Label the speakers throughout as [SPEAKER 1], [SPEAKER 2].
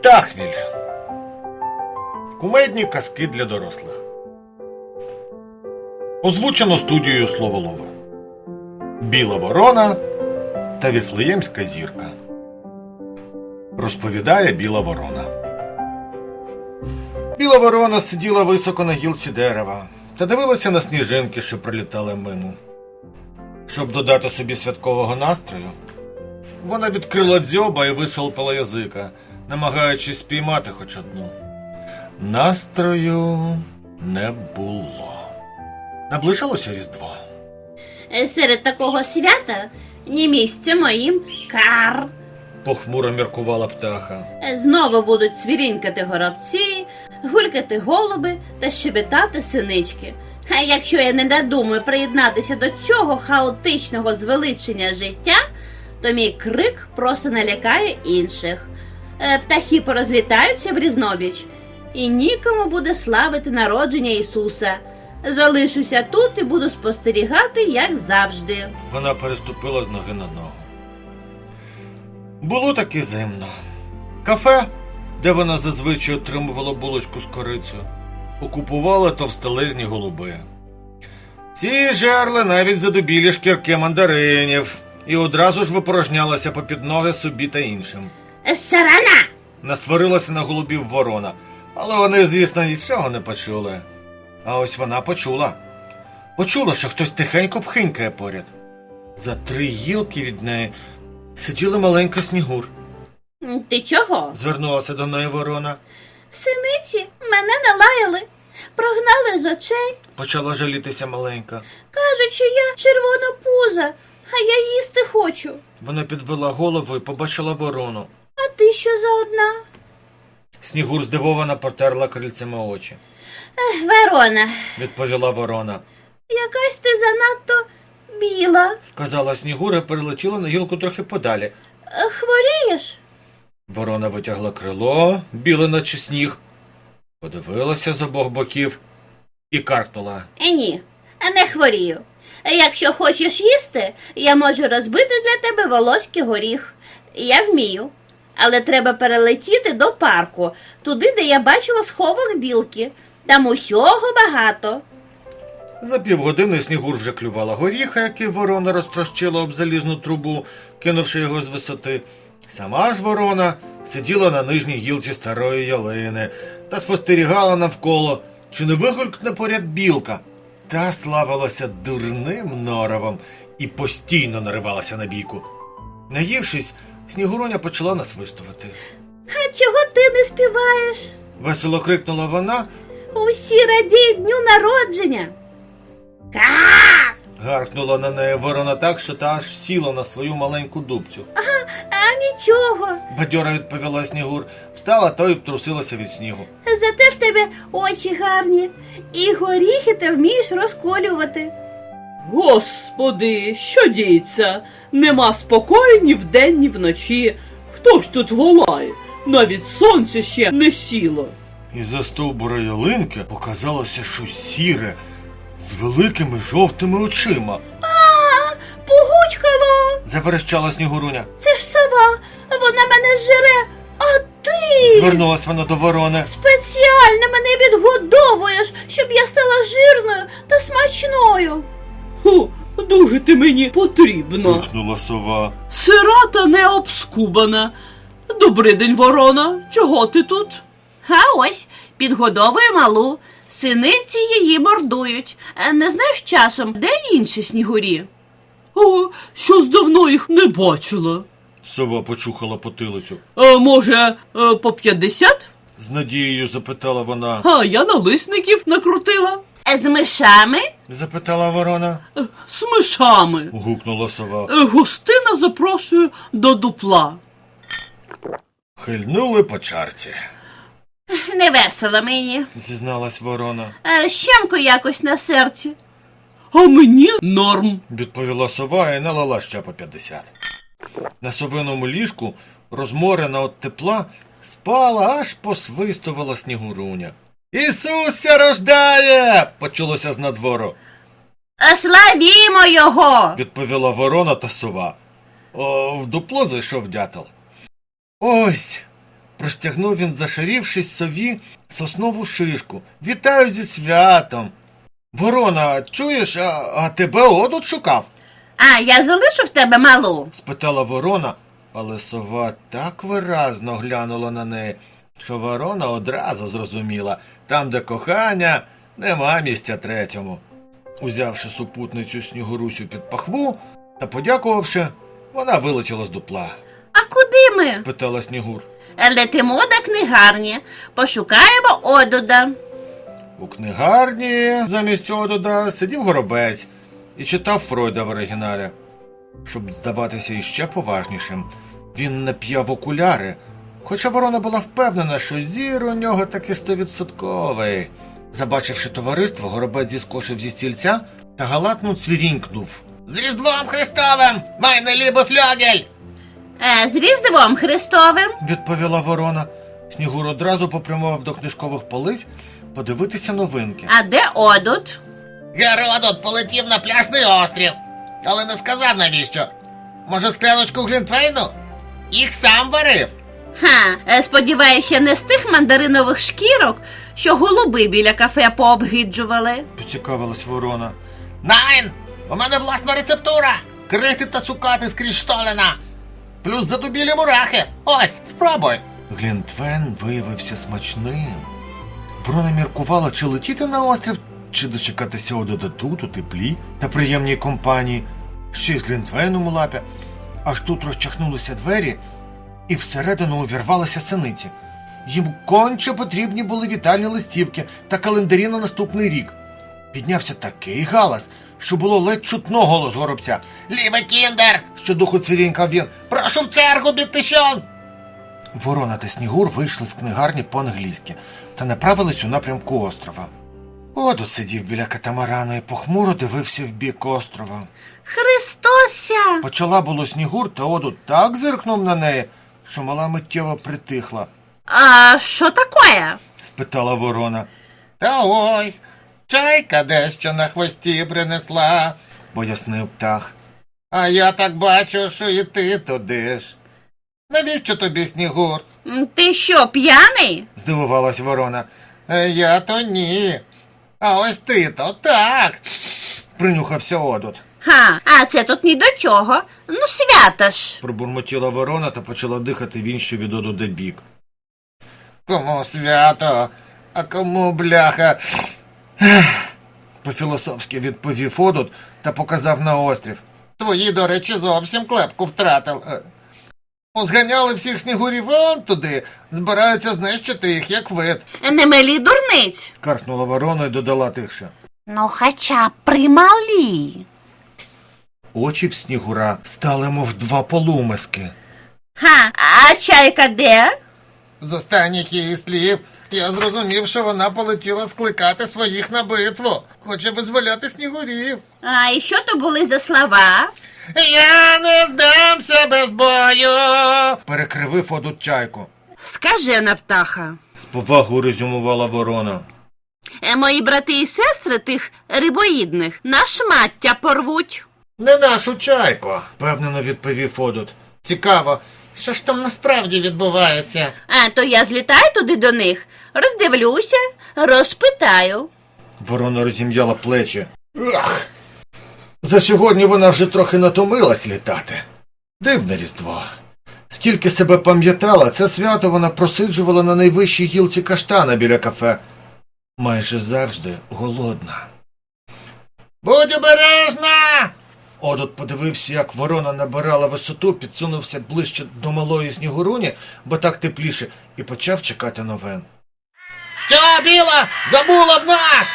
[SPEAKER 1] Тахвіль. Кумедні казки для дорослих. Озвучено студією Словолова. Біла ворона та Віфлеємська зірка. Розповідає Біла ворона. Біла ворона сиділа високо на гілці дерева та дивилася на сніжинки, що прилітали мимо. Щоб додати собі святкового настрою, вона відкрила дзьоба і висолпала язика, намагаючись спіймати хоч одну. Настрою не було. Наближалося Різдво.
[SPEAKER 2] Е, Серед такого свята ні місця моїм кар.
[SPEAKER 1] Похмуро міркувала птаха.
[SPEAKER 2] Е, Знову будуть свірінькати горобці, гулькати голуби та щебетати синички. А якщо я не надумаю приєднатися до цього хаотичного звеличення життя, то мій крик просто налякає інших. Е, Птахи порозлітаються в різнобіч, і нікому буде славити народження Ісуса. Залишуся тут і буду спостерігати, як завжди.
[SPEAKER 1] Вона переступила з ноги на ногу. Було таки зимно. Кафе, де вона зазвичай отримувала булочку з корицею, окупували товстелезні голуби. Ці жерли навіть задубілі шкірки мандаринів і одразу ж випорожнялися попід ноги собі та іншим.
[SPEAKER 2] Сарана!
[SPEAKER 1] Насварилася на голубів ворона, але вони, звісно, нічого не почули. А ось вона почула. Почула, що хтось тихенько пхинькає поряд. За три гілки від неї сиділа маленька снігур.
[SPEAKER 2] Ти чого?
[SPEAKER 1] Звернулася до неї ворона,
[SPEAKER 2] Синиці мене налаяли, прогнали з очей.
[SPEAKER 1] почала жалітися маленька.
[SPEAKER 2] Кажуть, що я червона пуза, а я їсти хочу.
[SPEAKER 1] Вона підвела голову і побачила ворону.
[SPEAKER 2] А ти що за одна?
[SPEAKER 1] Снігур здивовано потерла крильцями очі.
[SPEAKER 2] Ех, Верона,
[SPEAKER 1] Відповіла ворона.
[SPEAKER 2] якась ти занадто біла.
[SPEAKER 1] Сказала Снігур і перелетіла на гілку трохи подалі.
[SPEAKER 2] Е, Хворієш?
[SPEAKER 1] Ворона витягла крило, біле наче сніг, подивилася з обох боків і каркнула.
[SPEAKER 2] Е, ні, не хворію. Якщо хочеш їсти, я можу розбити для тебе волоський горіх. Я вмію. Але треба перелетіти до парку, туди, де я бачила сховок білки. Там усього багато.
[SPEAKER 1] За півгодини Снігур вже клювала горіха, який ворона розтрощила об залізну трубу, кинувши його з висоти. Сама ж ворона сиділа на нижній гілці старої ялини та спостерігала навколо, чи не вигулькне поряд білка. Та славилася дурним норовом і постійно наривалася на бійку. Наївшись, Снігуроня почала насвистувати.
[SPEAKER 2] А чого ти не співаєш?
[SPEAKER 1] Весело крикнула вона,
[SPEAKER 2] Усі радіють дню народження. Ка!
[SPEAKER 1] гаркнула на неї ворона так, що та аж сіла на свою маленьку дубцю.
[SPEAKER 2] А а нічого.
[SPEAKER 1] Бадьора відповіла Снігур, встала та й обтрусилася від снігу.
[SPEAKER 2] Зате в тебе очі гарні, і горіхи ти вмієш розколювати.
[SPEAKER 3] Господи, що діється? Нема спокою ні вдень, ні вночі. Хто ж тут волає? Навіть сонце ще не сіло.
[SPEAKER 1] Із за стовбура ялинки показалося щось сіре з великими жовтими очима.
[SPEAKER 2] А, погучкало!
[SPEAKER 1] Заверещала Снігуруня.
[SPEAKER 2] Це ж сова, вона мене жире, а ти
[SPEAKER 1] Звернулась вона до ворони.
[SPEAKER 2] спеціально мене відгодовуєш, щоб я стала жирною та смачною.
[SPEAKER 3] Ху, дуже ти мені потрібно.
[SPEAKER 1] Крикнула сова.
[SPEAKER 3] Сирота не обскубана. Добрий день, ворона. Чого ти тут?
[SPEAKER 2] А ось підгодовує малу. Синиці її мордують. Е, Не знаєш часом, де інші снігурі?
[SPEAKER 3] О, щось давно їх не бачила.
[SPEAKER 1] Сова почухала потилицю.
[SPEAKER 3] А, може, е, по п'ятдесят?
[SPEAKER 1] З надією запитала вона.
[SPEAKER 3] А я налисників накрутила.
[SPEAKER 2] Е, З мишами?
[SPEAKER 1] Запитала ворона.
[SPEAKER 3] Е, З мишами.
[SPEAKER 1] Гукнула сова.
[SPEAKER 3] Е, Гостина запрошую до дупла.
[SPEAKER 1] Хильнули по чарці,
[SPEAKER 2] Невесело мені.
[SPEAKER 1] зізналась ворона.
[SPEAKER 2] Е, Щемко якось на серці.
[SPEAKER 3] А мені норм.
[SPEAKER 1] Відповіла сова і налила ще по 50. На совиному ліжку, розморена від тепла, спала, аж посвистувала снігуруня. Ісуся рождає! почулося з надвору,
[SPEAKER 2] Е, Славімо його!
[SPEAKER 1] відповіла ворона та сова. О, в дупло зайшов дятел. Ось, Простягнув він, зашарівшись сові соснову шишку. Вітаю зі святом. Ворона, чуєш, а, а тебе одут шукав?
[SPEAKER 2] А я залишу в тебе малу.
[SPEAKER 1] спитала ворона, але сова так виразно глянула на неї, що ворона одразу зрозуміла, там, де кохання, нема місця третьому. Узявши супутницю снігурусю під пахву та подякувавши, вона вилетіла з дупла.
[SPEAKER 2] А куди ми?
[SPEAKER 1] Питала снігур.
[SPEAKER 2] Летимо до книгарні, пошукаємо одуда.
[SPEAKER 1] У книгарні замість одуда сидів горобець і читав Фройда в оригіналі. Щоб здаватися іще поважнішим, він нап'яв окуляри, хоча ворона була впевнена, що зір у нього таки стовідсотковий. Забачивши товариство, горобець зіскочив зі стільця та галатно цвірінькнув. З Різдвом Христовим! Майне лібе флягель!
[SPEAKER 2] Е, з Різдвом Христовим.
[SPEAKER 1] відповіла ворона. Снігур одразу попрямував до книжкових полиць подивитися новинки.
[SPEAKER 2] А де одут?
[SPEAKER 4] Геродот полетів на пляжний острів, але не сказав навіщо. Може, скляночку Глінтвейну? Їх сам варив.
[SPEAKER 2] Ха, е, сподіваюся, не з тих мандаринових шкірок, що голуби біля кафе пообгиджували.
[SPEAKER 1] Поцікавилась ворона.
[SPEAKER 4] Найн! У мене власна рецептура! Крити та цукати скрізь штолена. Плюс задубілі мурахи. Ось, спробуй.
[SPEAKER 1] Глінтвен виявився смачним. Ворона міркувала, чи летіти на острів, чи дочекатися одода тут, у теплі та приємній компанії, ще й з Глінтвеном у лапі. Аж тут розчахнулися двері, і всередину увірвалися синиці. Їм конче потрібні були вітальні листівки та календарі на наступний рік. Піднявся такий галас, що було ледь чутно голос горобця.
[SPEAKER 4] Лібе кіндер!
[SPEAKER 1] Що духу цвірінькав він.
[SPEAKER 4] Прошу в чергу, бітишон!
[SPEAKER 1] Ворона та Снігур вийшли з книгарні по-англійськи та направились у напрямку острова. Одут сидів біля катамарана і похмуро дивився в бік острова.
[SPEAKER 2] Христося!
[SPEAKER 1] Почала було Снігур, та Одут так зиркнув на неї, що мала миттєво притихла,
[SPEAKER 2] А що таке?
[SPEAKER 1] спитала ворона,
[SPEAKER 4] Та ось, чайка дещо на хвості принесла.
[SPEAKER 1] пояснив птах.
[SPEAKER 4] А я так бачу, що і ти туди ж. Навіщо тобі снігур?
[SPEAKER 2] Ти що, п'яний?
[SPEAKER 1] Здивувалась ворона.
[SPEAKER 4] Е, Я то ні. А ось ти то так.
[SPEAKER 1] Принюхався Одут.
[SPEAKER 2] Ха, а це тут ні до чого. Ну, свята ж.
[SPEAKER 1] Пробурмотіла ворона та почала дихати в інший від Одуда бік.
[SPEAKER 4] Кому свято, а кому бляха.
[SPEAKER 1] По-філософськи відповів Одут та показав на острів.
[SPEAKER 4] Твої, до речі, зовсім клепку втратив. Е, Позганяли всіх снігурів вон туди, збираються знищити їх, як вид.
[SPEAKER 2] Не милі дурниць.
[SPEAKER 1] Каркнула ворона і додала тихше.
[SPEAKER 2] Ну, хоча б прималі.
[SPEAKER 1] Очі в снігура стали мов два полумиски.
[SPEAKER 2] Ха, а чайка де?
[SPEAKER 4] З останніх її слів я зрозумів, що вона полетіла скликати своїх на битву. Хоче визволяти снігурів.
[SPEAKER 2] А і що то були за слова?
[SPEAKER 4] Я не здамся без бою.
[SPEAKER 1] Перекривив одут чайку.
[SPEAKER 2] Скажена птаха.
[SPEAKER 1] З повагою резюмувала ворона.
[SPEAKER 2] Е, Мої брати і сестри тих рибоїдних на шмаття порвуть.
[SPEAKER 1] Не нашу чайку, впевнено відповів Одут.
[SPEAKER 4] Цікаво, що ж там насправді відбувається?
[SPEAKER 2] А то я злітаю туди до них, роздивлюся, розпитаю.
[SPEAKER 1] Ворона розім'яла плечі. Ах! За сьогодні вона вже трохи натомилась літати. Дивне різдво. Скільки себе пам'ятала, це свято вона просиджувала на найвищій гілці каштана біля кафе. Майже завжди голодна.
[SPEAKER 4] Будь обережна!
[SPEAKER 1] Одот подивився, як ворона набирала висоту, підсунувся ближче до малої снігуруні, бо так тепліше, і почав чекати новин.
[SPEAKER 4] Що, біла? Забула в нас!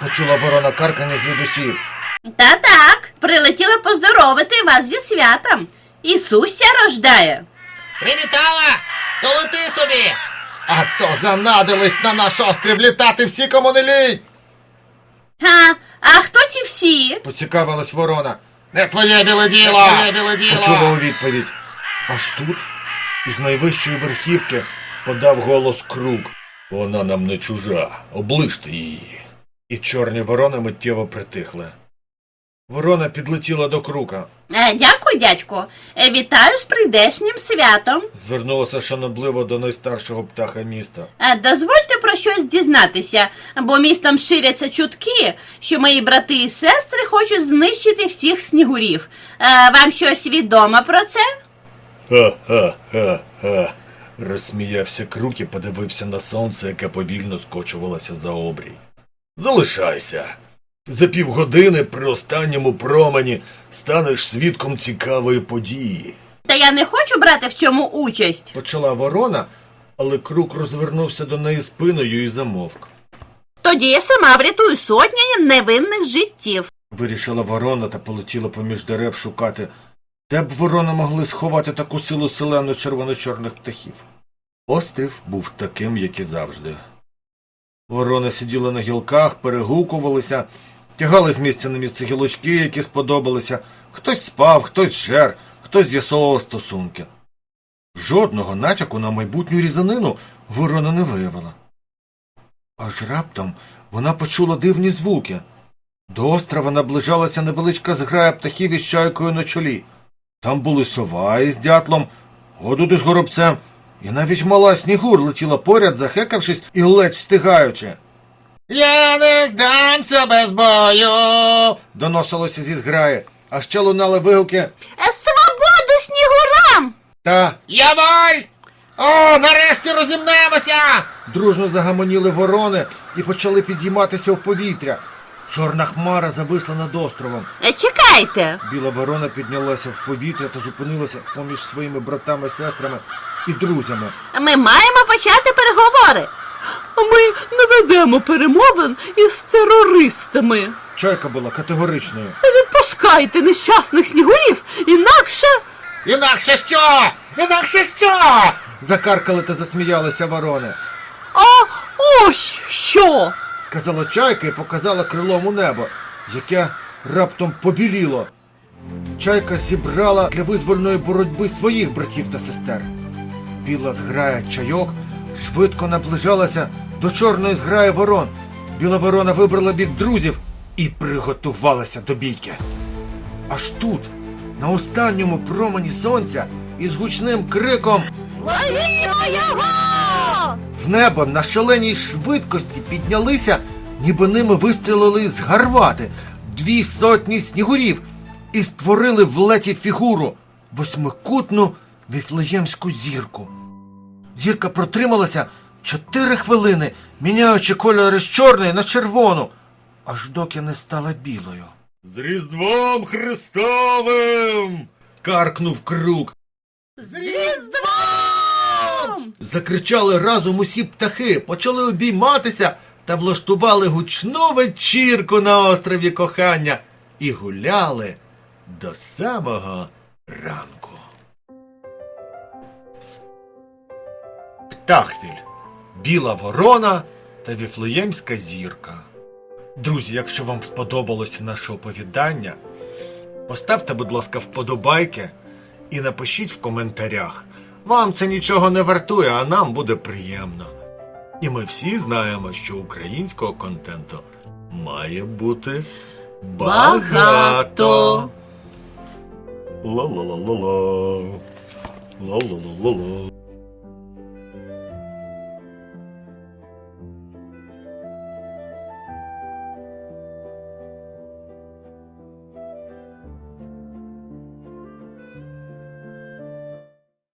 [SPEAKER 1] Почула ворона каркання звідусів.
[SPEAKER 2] Та так, прилетіла поздоровити вас зі святом. Ісуся рождає.
[SPEAKER 4] Привітала! То лети собі!
[SPEAKER 1] А то занадились на наш острів літати всі, кому не лінь!
[SPEAKER 2] Га, а хто ці всі?
[SPEAKER 1] Поцікавилась ворона.
[SPEAKER 4] Не твоє біле діло! Не твоє біле
[SPEAKER 1] Почула
[SPEAKER 4] діло!
[SPEAKER 1] у відповідь. Аж тут, із найвищої верхівки, подав голос круг. Вона нам не чужа, оближте її. І чорні ворони миттєво притихли. Ворона підлетіла до крука.
[SPEAKER 2] Е, Дякую, дядьку. Е, Вітаю з прийдешнім святом.
[SPEAKER 1] Звернулася шанобливо до найстаршого птаха міста.
[SPEAKER 2] Е, Дозвольте про щось дізнатися, бо містом ширяться чутки, що мої брати і сестри хочуть знищити всіх снігурів. Е, Вам щось відомо про це?
[SPEAKER 1] Ха-ха-ха-ха. Розсміявся крук і подивився на сонце, яке повільно скочувалося за обрій. Залишайся. За півгодини при останньому промені станеш свідком цікавої події.
[SPEAKER 2] Та я не хочу брати в цьому участь.
[SPEAKER 1] Почала ворона, але крук розвернувся до неї спиною і замовк.
[SPEAKER 2] Тоді я сама врятую сотні невинних життів.
[SPEAKER 1] Вирішила ворона та полетіла поміж дерев шукати, де б ворона могли сховати таку силу селену червоно-чорних птахів. Острів був таким, як і завжди. Ворони сиділи на гілках, перегукувалися, тягали з місця на місце гілочки, які сподобалися. Хтось спав, хтось жер, хтось з'ясовував стосунки. Жодного натяку на майбутню різанину ворона не виявила. Аж раптом вона почула дивні звуки. До острова наближалася невеличка зграя птахів із чайкою на чолі. Там були сова із дятлом, годуди з горобцем, і навіть мала снігур летіла поряд, захекавшись і ледь встигаючи.
[SPEAKER 4] Я не здамся без бою.
[SPEAKER 1] Доносилося зі зграї, а ще лунали вигуки
[SPEAKER 2] Е, Свободу снігурам!
[SPEAKER 1] та
[SPEAKER 4] Я воль! О, нарешті розімнемося!
[SPEAKER 1] дружно загамоніли ворони і почали підійматися в повітря. Чорна хмара зависла над островом.
[SPEAKER 2] Е, Чекайте.
[SPEAKER 1] Біла ворона піднялася в повітря та зупинилася поміж своїми братами, сестрами і друзями.
[SPEAKER 2] Ми маємо почати переговори.
[SPEAKER 3] Ми не ведемо перемовин із терористами.
[SPEAKER 1] Чайка була категоричною.
[SPEAKER 3] Відпускайте нещасних снігурів, інакше.
[SPEAKER 4] Інакше що? Інакше що?
[SPEAKER 1] Закаркали та засміялися ворони.
[SPEAKER 3] А ось що.
[SPEAKER 1] Сказала чайка і показала крилом у небо, яке раптом побіліло. Чайка зібрала для визвольної боротьби своїх братів та сестер. Біла зграя чайок швидко наближалася до чорної зграї ворон. Біла ворона вибрала бік друзів і приготувалася до бійки. Аж тут, на останньому промені сонця, із гучним криком
[SPEAKER 2] Ловімо його!
[SPEAKER 1] В небо на шаленій швидкості піднялися, ніби ними вистрілили з гарвати дві сотні снігурів і створили в леті фігуру восьмикутну віфлеємську зірку. Зірка протрималася чотири хвилини, міняючи кольори з чорної на червону, аж доки не стала білою. З Різдвом Христовим. каркнув крук.
[SPEAKER 2] З Різдвом!
[SPEAKER 1] Закричали разом усі птахи, почали обійматися та влаштували гучну вечірку на острові кохання і гуляли до самого ранку. Птахвіль, біла ворона та віфлеємська зірка. Друзі, якщо вам сподобалося наше оповідання, поставте, будь ласка, вподобайки і напишіть в коментарях. Вам це нічого не вартує, а нам буде приємно. І ми всі знаємо, що українського контенту має бути
[SPEAKER 3] багато.
[SPEAKER 1] Ла-ла-ла-ла-ла. Ла-ла-ла-ла-ла.